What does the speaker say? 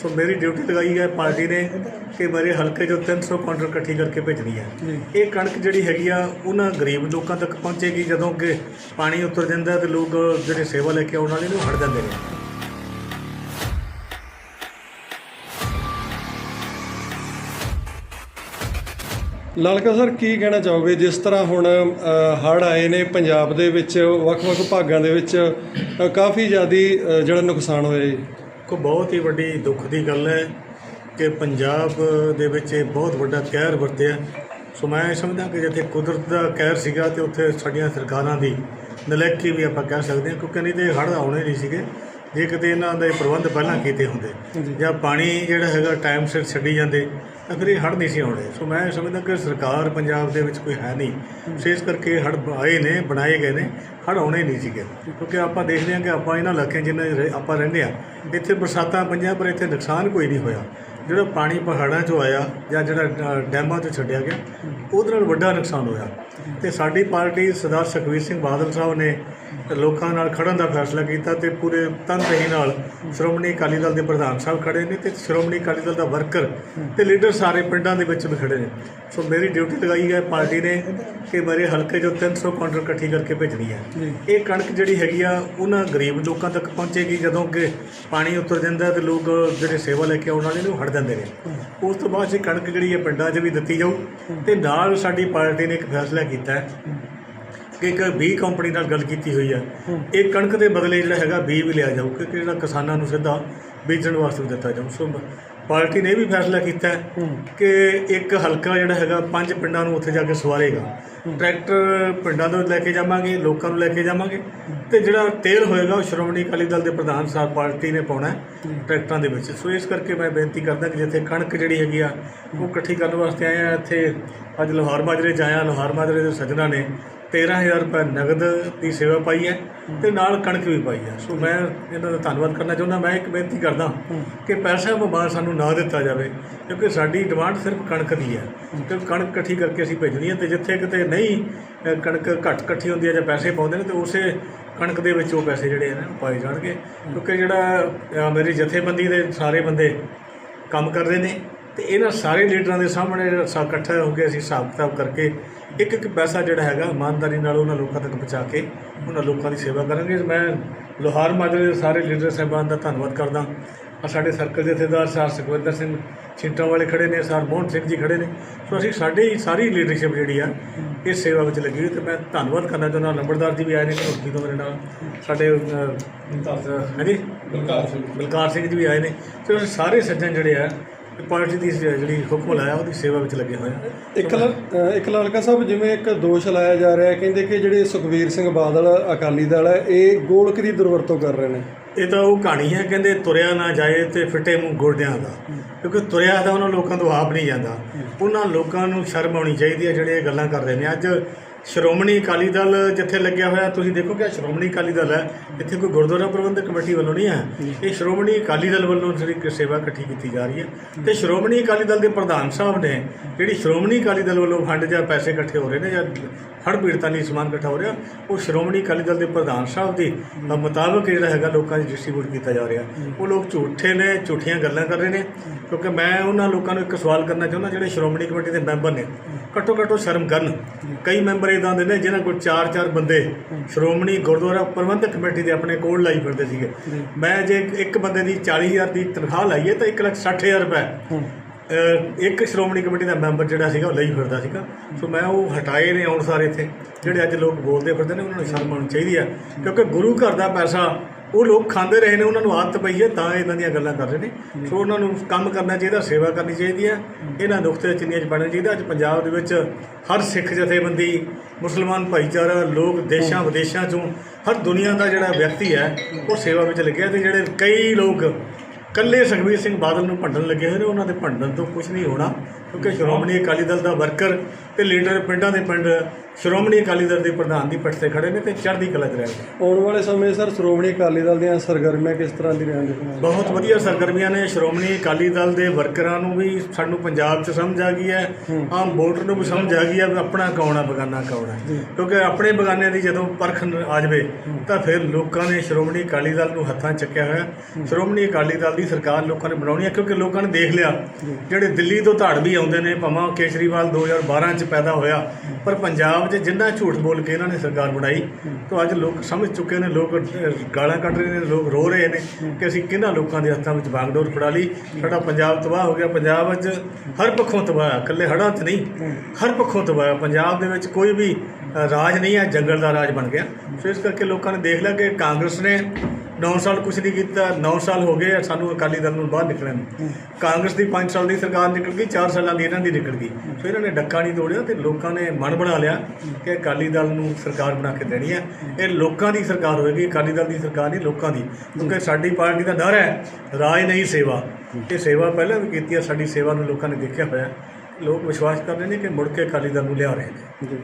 ਸੋ ਮੇਰੀ ਡਿਊਟੀ ਲਗਾਈ ਹੈ ਪਾਰਟੀ ਨੇ ਕਿ ਮੇਰੇ ਹਲਕੇ ਚੋਂ 300 ਕਾਉਂਟਰ ਇਕੱਠੀ ਕਰਕੇ ਭੇਜਣੀ ਹੈ। ਇਹ ਕਣਕ ਜਿਹੜੀ ਹੈਗੀ ਆ ਉਹਨਾਂ ਗਰੀਬ ਲੋਕਾਂ ਤੱਕ ਪਹੁੰਚੇਗੀ ਜਦੋਂ ਕਿ ਪਾਣੀ ਉਤਰ ਜਾਂਦਾ ਤੇ ਲੋਕ ਜਿਹੜੇ ਸੇਵਾ ਲੈ ਕੇ ਆਉਣ ਵਾਲੇ ਨੇ ਉਹ ਹਟ ਜਾਂਦੇ ਨੇ। ਲਾਲਕਾ ਸਰ ਕੀ ਕਹਿਣਾ ਚਾਹੋਗੇ? ਜਿਸ ਤਰ੍ਹਾਂ ਹੁਣ ਹੜ ਆਏ ਨੇ ਪੰਜਾਬ ਦੇ ਵਿੱਚ ਵੱਖ-ਵੱਖ ਭਾਗਾਂ ਦੇ ਵਿੱਚ ਕਾਫੀ ਜ਼ਿਆਦੀ ਜਿਹੜਾ ਨੁਕਸਾਨ ਹੋਇਆ ਜੀ। ਕੋ ਬਹੁਤ ਹੀ ਵੱਡੀ ਦੁੱਖ ਦੀ ਗੱਲ ਹੈ ਕਿ ਪੰਜਾਬ ਦੇ ਵਿੱਚ ਇਹ ਬਹੁਤ ਵੱਡਾ ਕਹਿਰ ਵਰਤਿਆ। ਸੋ ਮੈਂ ਸਮਝਦਾ ਕਿ ਜਿੱਥੇ ਕੁਦਰਤ ਦਾ ਕਹਿਰ ਸੀਗਾ ਤੇ ਉੱਥੇ ਸਾਡੀਆਂ ਸਰਕਾਰਾਂ ਦੀ ਨਲੈਕੀ ਵੀ ਆਪਾਂ ਕਹਿ ਸਕਦੇ ਹਾਂ, ਕਿਉਂਕਿ ਨਹੀਂ ਤੇ ਹੜ੍ਹ ਆਉਣੇ ਨਹੀਂ ਸੀਗੇ। ਜੇ ਕਿਤੇ ਇਹਨਾਂ ਦੇ ਪ੍ਰਬੰਧ ਪਹਿਲਾਂ ਕੀਤੇ ਹੁੰਦੇ ਜਾਂ ਪਾਣੀ ਜਿਹੜਾ ਹੈਗਾ ਟਾਈਮ ਸਿਰ ਛੱਡੀ ਜਾਂਦੇ ਤਾਂ ਫਿਰ ਇਹ ਹੜ੍ਹ ਨਹੀਂ ਸੀ ਆਉਣੇ। ਸੋ ਮੈਂ ਸਮਝਦਾ ਕਿ ਸਰਕਾਰ ਪੰਜਾਬ ਦੇ ਵਿੱਚ ਕੋਈ ਹੈ ਨਹੀਂ। ਸੋ ਇਸ ਕਰਕੇ ਹੜ੍ਹ ਆਏ ਨੇ ਬਣਾਏ ਗਏ ਨੇ। ਹੜ੍ਹ ਆਉਣੇ ਨਹੀਂ ਸੀਗੇ। ਕਿਉਂਕਿ ਆਪਾਂ ਦੇਖਦੇ ਹਾਂ ਕਿ ਆਪਾਂ ਇਹਨਾਂ ਇਲਾਕਿਆਂ ਜਿੰਨੇ ਰਹਿ- ਆਪਾਂ ਰਹਿੰਦੇ ਆ ਇੱਥੇ ਬਰਸਾਤਾਂ ਪਈਆਂ ਪਰ ਇੱਥੇ ਨੁਕਸਾਨ ਕੋਈ ਨਹੀਂ ਹੋਇਆ। ਜਿਹੜਾ ਪਾਣੀ ਪਹਾੜਾਂ 'ਚੋਂ ਆਇਆ ਜਾਂ ਜਿਹੜਾ ਅ, ਡੈਮਾਂ 'ਚੋਂ ਛੱਡਿਆ ਗਿਆ ਉਹਦੇ ਨਾਲ ਵੱਡਾ ਨੁਕਸਾਨ ਹੋਇਆ। ਤੇ ਸਾਡੀ ਪਾਰਟੀ ਸਰਦਾਰ ਸੁਖਬੀਰ ਸਿੰਘ ਬਾਦਲ ਸਾਹਿਬ ਨੇ ਲੋਕਾਂ ਨਾਲ ਖੜਨ ਦਾ ਫੈਸਲਾ ਕੀਤਾ ਤੇ ਪੂਰੇ ਤਨਦੇਹੀ ਨਾਲ ਸ਼੍ਰੋਮਣੀ ਅਕਾਲੀ ਦਲ ਦੇ ਪ੍ਰਧਾਨ ਸਾਹਿਬ ਖੜੇ ਨੇ ਤੇ ਸ਼੍ਰੋਮਣੀ ਅਕਾਲੀ ਦਲ ਦਾ ਵਰਕਰ ਤੇ ਲੀਡਰ ਸਾਰੇ ਪਿੰਡਾਂ ਦੇ ਵਿੱਚ ਵੀ ਖੜੇ ਨੇ। ਸੋ ਮੇਰੀ ਡਿਊਟੀ ਲਗਾਈ ਹੈ ਪਾਰਟੀ ਨੇ ਕਿ ਮੇਰੇ ਹਲਕੇ ਚੋਂ 300 ਕਾਉਂਟਰ ਇਕੱਠੀ ਕਰਕੇ ਭੇਜਣੀ ਹੈ। ਇਹ ਕਣਕ ਜਿਹੜੀ ਹੈਗੀ ਆ ਉਹਨਾਂ ਗਰੀਬ ਲੋਕਾਂ ਤੱਕ ਪਹੁੰਚੇਗੀ ਜਦੋਂ ਕਿ ਪਾਣੀ ਉਤਰ ਜਾਂਦਾ ਤੇ ਲੋਕ ਜਿਹੜੇ ਸੇਵਾ ਲੈ ਕੇ ਆਉਣ ਵਾਲੇ ਨੇ ਹਟ ਜਾਂਦੇ ਨੇ। ਉਸ ਤੋਂ ਬਾਅਦ ਇਹ ਕਣਕ ਜਿਹੜੀ ਹੈ ਪਿੰਡਾਂ 'ਚ ਵੀ ਦਿੱਤੀ ਜਾਊ ਤੇ ਨਾਲ ਸਾਡੀ ਪਾਰਟੀ ਨੇ ਇੱਕ ਫੈਸਲਾ ਕੀਤਾ ਕਿ ਇੱਕ ਬੀ ਕੰਪਨੀ ਨਾਲ ਗੱਲ ਕੀਤੀ ਹੋਈ ਹੈ। ਇਹ ਕਣਕ ਦੇ ਬਦਲੇ ਜਿਹੜਾ ਹੈਗਾ ਬੀ ਵੀ ਲਿਆ ਜਾਊ ਕਿਉਂਕਿ ਜਿਹੜਾ ਕਿਸਾਨਾਂ ਨੂੰ ਸਿੱਧਾ ਬੀਜਣ ਵਾਸਤੇ ਦਿੱਤਾ ਜਾਊ। ਸੋ ਪਾਰਟੀ ਨੇ ਇਹ ਵੀ ਫੈਸਲਾ ਕੀਤਾ ਹੈ ਕਿ ਇੱਕ ਹਲਕਾ ਜਿਹੜਾ ਹੈਗਾ ਪੰਜ ਪਿੰਡਾਂ ਨੂੰ ਉੱਥੇ ਜਾ ਕੇ ਸਵਾਰੇਗਾ। ਟਰੈਕਟਰ ਪਿੰਡਾਂ ਤੋਂ ਲੈ ਕੇ ਜਾਵਾਂਗੇ ਲੋਕਾਂ ਨੂੰ ਲੈ ਕੇ ਜਾਵਾਂਗੇ। ਤੇ ਜਿਹੜਾ ਤੇਲ ਹੋਏਗਾ ਉਹ ਸ਼੍ਰੋਮਣੀ ਅਕਾਲੀ ਦਲ ਦੇ ਪ੍ਰਧਾਨ ਸਾਹਿਬ ਪਾਰਟੀ ਨੇ ਪਾਉਣਾ ਹੈ ਟਰੈਕਟਰਾਂ ਦੇ ਵਿੱਚ। ਸੋ ਇਸ ਕਰਕੇ ਮੈਂ ਬੇਨਤੀ ਕਰਦਾ ਕਿ ਜਿੱਥੇ ਕਣਕ ਜਿਹੜੀ ਹੈਗੀ ਆ ਉਹ ਇਕੱਠੀ ਕਰਨ ਵਾਸਤੇ ਆਏ ਆ। ਇੱਥੇ ਅੱਜ ਲੋਹਾਰ ਮਾਜਰੇ ਚ ਆਇਆ ਲੋਹਾਰ ਮਾਜਰੇ ਦੇ ਸੱਜਣਾ ਨੇ 13000 ਰੁਪਏ ਨਗਦ ਦੀ ਸੇਵਾ ਪਾਈ ਹੈ ਤੇ ਨਾਲ ਕਣਕ ਵੀ ਪਾਈ ਹੈ। ਸੋ ਮੈਂ ਇਹਨਾਂ ਦਾ ਧੰਨਵਾਦ ਕਰਨਾ ਚਾਹੁੰਦਾ। ਮੈਂ ਇੱਕ ਬੇਨਤੀ ਕਰਦਾ ਕਿ ਪੈਸਾ ਬਬਾਰ ਸਾਨੂੰ ਨਾ ਦਿੱਤਾ ਜਾਵੇ, ਕਿਉਂਕਿ ਸਾਡੀ ਡਿਮਾਂਡ ਸਿਰਫ ਕਣਕ ਦੀ ਹੈ। ਕਿਉਂਕਿ ਕਣਕ ਇਕੱਠੀ ਕਰਕੇ ਅਸੀਂ ਭੇਜਣੀ ਹੈ ਤੇ ਜਿੱਥੇ ਕਿਤੇ ਨਹੀਂ ਕਣਕ ਘੱਟ ਇਕੱਠੀ ਹੁੰਦੀ ਹੈ ਜਾਂ ਪੈਸੇ ਪਾਉਂਦੇ ਨੇ ਤੇ ਉਸੇ ਕਣਕ ਦੇ ਵਿੱਚ ਉਹ ਪੈਸੇ ਜਿਹੜੇ ਨੇ ਪਾਏ ਜਾਣਗੇ। ਕਿਉਂਕਿ ਜਿਹੜਾ ਮੇਰੀ ਜਥੇਬੰਦੀ ਦੇ ਸਾਰੇ ਬੰਦੇ ਕੰਮ ਕਰਦੇ ਨੇ ਤੇ ਇਹਨਾਂ ਸਾਰੇ ਲੀਡਰਾਂ ਦੇ ਸਾਹਮਣੇ ਜਿਹੜਾ ਇਕੱਠਾ ਹੋ ਕੇ ਅਸੀਂ ਹਿਸਾਬ ਕਿਤਾਬ ਕਰਕੇ ਇੱਕ ਇੱਕ ਪੈਸਾ ਜਿਹੜਾ ਹੈਗਾ ਇਮਾਨਦਾਰੀ ਨਾਲ ਉਹਨਾਂ ਲੋਕਾਂ ਤੱਕ ਪਹੁੰਚਾ ਕੇ ਉਹਨਾਂ ਲੋਕਾਂ ਦੀ ਸੇਵਾ ਕਰਾਂਗੇ। ਮੈਂ ਲੋਹਾਰ ਮਾਜਰੇ ਦੇ ਸਾਰੇ ਲੀਡਰ ਸਾਹਿਬਾਨ ਦਾ ਧੰਨਵਾਦ ਕਰਦਾ। ਆ ਸਾਡੇ ਸਰਕਲ ਦੇ ਜਥੇਦਾਰ ਸਰ ਸੁਖਵਿੰਦਰ ਸਿੰਘ ਛਿੰਟਾਂ ਵਾਲੇ ਖੜੇ ਨੇ ਸਰ ਮੋਹਨ ਸਿੰਘ ਜੀ ਖੜੇ ਨੇ। ਸੋ ਅਸੀਂ ਸਾਡੀ ਸਾਰੀ ਲੀਡਰਸ਼ਿਪ ਜਿਹੜੀ ਆ ਇਸ ਸੇਵਾ ਵਿੱਚ ਲੱਗੀ ਹੋਈ ਤੇ ਮੈਂ ਧੰਨਵਾਦ ਕਰਨਾ ਚਾਹੁੰਦਾ। ਲੰਬੜਦਾਰ ਜੀ ਵੀ ਆਏ ਨੇ ਘਰੋਕੀ ਤੋਂ ਮੇਰੇ ਨਾਲ? ਸਾਡੇ ਹਾਂਜੀ? ਬਲਕਾਰ ਸਿੰਘ। ਬਲਕਾਰ ਸਿੰਘ ਜੀ ਵੀ ਆਏ ਨੇ। ਤੇ ਸਾਰੇ ਸੱਜਣ ਜਿਹੜੇ ਆ ਪਾਰਟੀ ਦੀ ਜਿਹੜੀ ਹੁਕਮ ਲਾਇਆ ਉਹਦੀ ਸੇਵਾ ਵਿੱਚ ਲੱਗੇ ਹੋਏ ਆ। ਇੱਕ ਇੱਕ ਲਾਲਕਾ ਸਾਹਿਬ ਜਿਵੇਂ ਇੱਕ ਦੋਸ਼ ਲਾਇਆ ਜਾ ਰਿਹਾ ਹੈ ਕਹਿੰਦੇ ਕਿ ਜਿਹੜੇ ਸੁਖਬੀਰ ਸਿੰਘ ਬਾਦਲ ਅਕਾਲੀ ਦਲ ਹੈ ਇਹ ਗੋਲਕ ਦੀ ਦੁਰਵਰਤੋਂ ਕਰ ਰਹੇ ਨੇ। ਇਹ ਤਾਂ ਉਹ ਕਹਾਣੀ ਹੈ ਕਹਿੰਦੇ ਤੁਰਿਆ ਨਾ ਜਾਏ ਤੇ ਫਿੱਟੇ ਮੂੰਹ ਗੋਡਿਆਂ ਦਾ। ਕਿਉਂਕਿ ਤੁਰਿਆ ਤਾਂ ਉਹਨਾਂ ਲੋਕਾਂ ਤੋਂ ਆਪ ਨਹੀਂ ਜਾਂਦਾ। ਉਹਨਾਂ ਲੋਕਾਂ ਨੂੰ ਸ਼ਰਮ ਆਉਣੀ ਚਾਹੀਦੀ ਹੈ ਜਿਹੜੇ ਇਹ ਗੱਲਾਂ ਕਰ ਰਹੇ ਨੇ। ਅੱਜ ਸ਼੍ਰੋਮਣੀ ਅਕਾਲੀ ਦਲ ਜਿੱਥੇ ਲੱਗਿਆ ਹੋਇਆ ਤੁਸੀਂ ਦੇਖੋ ਕਿ ਸ਼੍ਰੋਮਣੀ ਅਕਾਲੀ ਦਲ ਹੈ। ਇੱਥੇ ਕੋਈ ਗੁਰਦੁਆਰਾ ਪ੍ਰਬੰਧਕ ਕਮੇਟੀ ਵੱਲੋਂ ਨਹੀਂ ਹੈ। ਇਹ ਸ਼੍ਰੋਮਣੀ ਅਕਾਲੀ ਦਲ ਵੱਲੋਂ ਜਿਹੜੀ ਸੇਵਾ ਇਕੱਠੀ ਕੀਤੀ ਜਾ ਰਹੀ ਹੈ। ਤੇ ਸ਼੍ਰੋਮਣੀ ਅਕਾਲੀ ਦਲ ਦੇ ਪ੍ਰਧਾਨ ਸਾਹਿਬ ਨੇ ਜਿਹੜੀ ਸ਼੍ਰੋਮਣੀ ਅਕਾਲੀ ਦਲ ਵੱਲੋਂ ਫੰਡ ਜਾਂ ਪੈਸੇ ਇਕੱਠੇ ਹੋ ਰਹੇ ਨੇ ਜਾਂ ਹੜ੍ਹ ਪੀੜਤਾਂ ਲਈ ਸਮਾਨ ਇਕੱਠਾ ਹੋ ਰਿਹਾ ਉਹ ਸ਼੍ਰੋਮਣੀ ਅਕਾਲੀ ਦਲ ਦੇ ਪ੍ਰਧਾਨ ਸਾਹਿਬ ਦੀ ਅ, ਮੁਤਾਬਕ ਜਿਹੜਾ ਹੈਗਾ ਲੋਕਾਂ 'ਚ ਡਿਸਟ੍ਰੀਬਿਊਟ ਕੀਤਾ ਜਾ ਰਿਹਾ। ਉਹ ਲੋਕ ਝੂਠੇ ਨੇ ਝੂਠੀਆਂ ਗੱਲਾਂ ਕਰ ਰਹੇ ਨੇ। ਕਿਉਂਕਿ ਮੈਂ ਉਹਨਾਂ ਲੋਕਾਂ ਨੂੰ ਇੱਕ ਸਵਾਲ ਕਰਨਾ ਚਾਹੁੰਦਾ ਜਿਹੜੇ ਸ਼੍ਰੋਮਣੀ ਕਮੇਟੀ ਦੇ ਮੈਂਬਰ ਨੇ। ਘੱਟੋ ਘੱਟ ਸ਼ਰਮ ਕਰਨ। ਕਈ ਮੈਂਬਰ ਇਦਾਂ ਦੇ ਨੇ ਜਿਨ੍ਹਾਂ ਕੋਲ ਚਾਰ ਚਾਰ ਬੰਦੇ ਸ਼੍ਰੋਮਣੀ ਗੁਰਦੁਆਰਾ ਪ੍ਰਬੰਧਕ ਕਮੇਟੀ ਦੇ ਆਪਣੇ ਕੋਲ ਲਾਈ ਫਿਰਦੇ ਸੀਗੇ। ਮੈਂ ਜੇ ਇੱਕ ਬੰਦੇ ਦੀ 40000 ਦੀ ਤਨਖਾਹ ਲਾਈਏ ਤਾਂ 160000 ਰੁਪਏ। ਇੱਕ ਸ਼੍ਰੋਮਣੀ ਕਮੇਟੀ ਦਾ ਮੈਂਬਰ ਜਿਹੜਾ ਸੀਗਾ ਉਹ ਲਈ ਫਿਰਦਾ ਸੀਗਾ। ਸੋ ਮੈਂ ਉਹ ਹਟਾਏ ਨੇ ਆਉਣ ਸਾਰੇ ਇੱਥੇ। ਜਿਹੜੇ ਅੱਜ ਲੋਕ ਬੋਲਦੇ ਫਿਰਦੇ ਨੇ ਉਹਨਾਂ ਨੂੰ ਸ਼ਰਮ ਆਉਣੀ ਚਾਹੀਦੀ ਹੈ। ਕਿਉਂਕਿ ਗੁਰੂ ਘਰ ਦਾ ਪੈਸਾ ਉਹ ਲੋਕ ਖਾਂਦੇ ਰਹੇ ਨੇ ਉਹਨਾਂ ਨੂੰ ਆਦਤ ਪਈ ਹੈ ਤਾਂ ਇਹਨਾਂ ਦੀਆਂ ਗੱਲਾਂ ਕਰ ਰਹੇ ਨੇ। ਸੋ ਉਹਨਾਂ ਨੂੰ ਕੰਮ ਕਰਨਾ ਚਾਹੀਦਾ ਸੇਵਾ ਕਰਨੀ ਚਾਹੀਦੀ ਹੈ। ਇਹਨਾਂ ਨੁਕਤੇ ਚਿੰਨੀਆਂ 'ਚ ਬਣਨਾ ਚਾਹੀਦਾ। ਅੱਜ ਪੰਜਾਬ ਦੇ ਵਿੱਚ ਹਰ ਸਿੱਖ ਜਥੇਬੰਦੀ ਮੁਸਲਮਾਨ ਭਾਈਚਾਰਾ ਲੋਕ ਦੇਸ਼ਾਂ ਵਿਦੇਸ਼ਾਂ ਚੋਂ ਹਰ ਦੁਨੀਆ ਦਾ ਜਿਹੜਾ ਵਿਅਕਤੀ ਹੈ ਉਹ ਸੇਵਾ ਵਿੱਚ ਲੱਗਿਆ ਤੇ ਜਿਹੜੇ ਕਈ ਲੋਕ ਕੱਲੇ ਸੁਖਬੀਰ ਸਿੰਘ ਬਾਦਲ ਨੂੰ ਭੰਡਣ ਲੱਗੇ ਹੋਏ ਨੇ ਉਹਨਾਂ ਦੇ ਭੰਡਣ ਤੋਂ ਕੁਝ ਨਹੀਂ ਹੋਣਾ। ਕਿਉਂਕਿ ਸ਼੍ਰੋਮਣੀ ਅਕਾਲੀ ਦਲ ਦਾ ਵਰਕਰ ਤੇ ਲੀਡਰ ਪਿੰਡਾਂ ਦੇ ਪਿੰਡ ਸ਼੍ਰੋਮਣੀ ਅਕਾਲੀ ਦਲ ਦੇ ਪ੍ਰਧਾਨ ਦੀ ਪੱਟ ਤੇ ਖੜੇ ਨੇ ਤੇ ਚੜ੍ਹਦੀ ਕਲਾ 'ਚ ਰਹਿਣਗੇ ਆਉਣ ਵਾਲੇ ਸਮੇਂ ਸਰ ਸ਼੍ਰੋਮਣੀ ਅਕਾਲੀ ਦਲ ਦੀਆਂ ਸਰਗਰਮੀਆਂ ਕਿਸ ਤਰ੍ਹਾਂ ਦੀ ਰਹਿਣਗੇ ਬਹੁਤ ਵਧੀਆ ਸਰਗਰਮੀਆਂ ਨੇ। ਸ਼੍ਰੋਮਣੀ ਅਕਾਲੀ ਦਲ ਦੇ ਵਰਕਰਾਂ ਨੂੰ ਵੀ ਸਾਨੂੰ ਪੰਜਾਬ 'ਚ ਸਮਝ ਆ ਗਈ ਹੈ। ਆਮ ਵੋਟਰ ਨੂੰ ਵੀ ਸਮਝ ਆ ਗਈ ਹੈ ਵੀ ਆਪਣਾ ਕੌਣ ਆ ਬਗਾਨਾ ਕੌਣ ਹੈ ਕਿਉਂਕਿ ਆਪਣੇ ਬਗਾਨਿਆਂ ਦੀ ਜਦੋਂ ਪਰਖ ਆ ਜਾਵੇ ਤਾਂ ਫਿਰ ਲੋਕਾਂ ਨੇ ਸ਼੍ਰੋਮਣੀ ਅਕਾਲੀ ਦਲ ਨੂੰ ਹੱਥਾਂ ਚੱਕਿਆ ਹੋਇਆ। ਸ਼੍ਰੋਮਣੀ ਅਕਾਲੀ ਦਲ ਦੀ ਸਰਕਾਰ ਲੋਕਾਂ ਨੇ ਬਣਾਉਣੀ ਹੈ ਕਿਉਂਕਿ ਲੋਕਾਂ ਨੇ ਦੇਖ ਲਿਆ। ਜਿਹੜੇ ਦਿੱਲੀ ਤੋਂ ਧਾੜ ਵੀ ਆਉਂਦੇ ਨੇ ਭਾਵੇਂ ਕੇਜਰੀਵਾਲ 2012 'ਚ ਪੈਦਾ ਹੋਇਆ ਪਰ ਪੰਜਾਬ 'ਚ ਜਿੰਨਾ ਝੂਠ ਬੋਲ ਕੇ ਇਹਨਾਂ ਨੇ ਸਰਕਾਰ ਬਣਾਈ, ਤਾਂ ਅੱਜ ਲੋਕ ਸਮਝ ਚੁੱਕੇ ਨੇ, ਲੋਕ ਗਾਲਾਂ ਕੱਢ ਰਹੇ ਨੇ, ਲੋਕ ਰੋ ਰਹੇ ਨੇ ਕਿ ਅਸੀਂ ਕਿਹਨਾਂ ਲੋਕਾਂ ਦੇ ਹੱਥਾਂ ਵਿੱਚ ਬਾਗਡੋਰ ਫੜਾ ਲਈ। ਸਾਡਾ ਪੰਜਾਬ ਤਬਾਹ ਹੋ ਗਿਆ। ਪੰਜਾਬ 'ਚ ਹਰ ਪੱਖੋਂ ਤਬਾਹ ਇਕੱਲੇ ਹੜ੍ਹਾਂ 'ਚ ਨਹੀਂ, ਹਰ ਪੱਖੋਂ ਤਬਾਹ ਪੰਜਾਬ ਦੇ ਵਿੱਚ ਕੋਈ ਵੀ ਰਾਜ ਨਹੀਂ ਹੈ, ਜੰਗਲ ਦਾ ਰਾਜ ਬਣ ਗਿਆ। ਸੋ ਇਸ ਕਰਕੇ ਲੋਕਾਂ ਨੇ ਦੇਖ ਲਿਆ ਕਿ ਕਾਂਗਰਸ ਨੇ 9 ਸਾਲ ਕੁਝ ਨਹੀਂ ਕੀਤਾ 9 ਸਾਲ ਹੋ ਗਏ ਸਾਨੂੰ ਅਕਾਲੀ ਦਲ ਨੂੰ ਬਾਹਰ ਨਿਕਲਣ ਨੂੰ। ਕਾਂਗਰਸ ਦੀ 5 ਸਾਲ ਦੀ ਸਰਕਾਰ ਨਿਕਲ ਗਈ 4 ਸਾਲਾਂ ਦੀ ਇਹਨਾਂ ਦੀ ਨਿਕਲ ਗਈ। ਸੋ ਇਹਨਾਂ ਨੇ ਡੱਕਾ ਨਹੀਂ ਤੋੜਿਆ ਤੇ ਲੋਕਾਂ ਨੇ ਮਨ ਬਣਾ ਲਿਆ ਕਿ ਅਕਾਲੀ ਦਲ ਨੂੰ ਸਰਕਾਰ ਬਣਾ ਕੇ ਦੇਣੀ ਹੈ। ਇਹ ਲੋਕਾਂ ਦੀ ਸਰਕਾਰ ਹੋਏਗੀ ਅਕਾਲੀ ਦਲ ਦੀ ਸਰਕਾਰ ਨਹੀਂ ਲੋਕਾਂ ਦੀ। ਕਿਉਂਕਿ ਸਾਡੀ ਪਾਰਟੀ ਦਾ ਡਰ ਹੈ ਰਾਜ ਨਹੀਂ ਸੇਵਾ। ਇਹ ਸੇਵਾ ਪਹਿਲਾਂ ਵੀ ਕੀਤੀ ਹੈ ਸਾਡੀ ਸੇਵਾ ਨੂੰ ਲੋਕਾਂ ਨੇ ਦੇਖਿਆ ਹੋਇਆ। ਲੋਕ ਵਿਸ਼ਵਾਸ ਕਰ ਰਹੇ ਨੇ ਕਿ ਮੁੜ ਕੇ ਅਕਾਲੀ ਦਲ ਨੂੰ ਲਿਆ ਰਹੇ ਨੇ।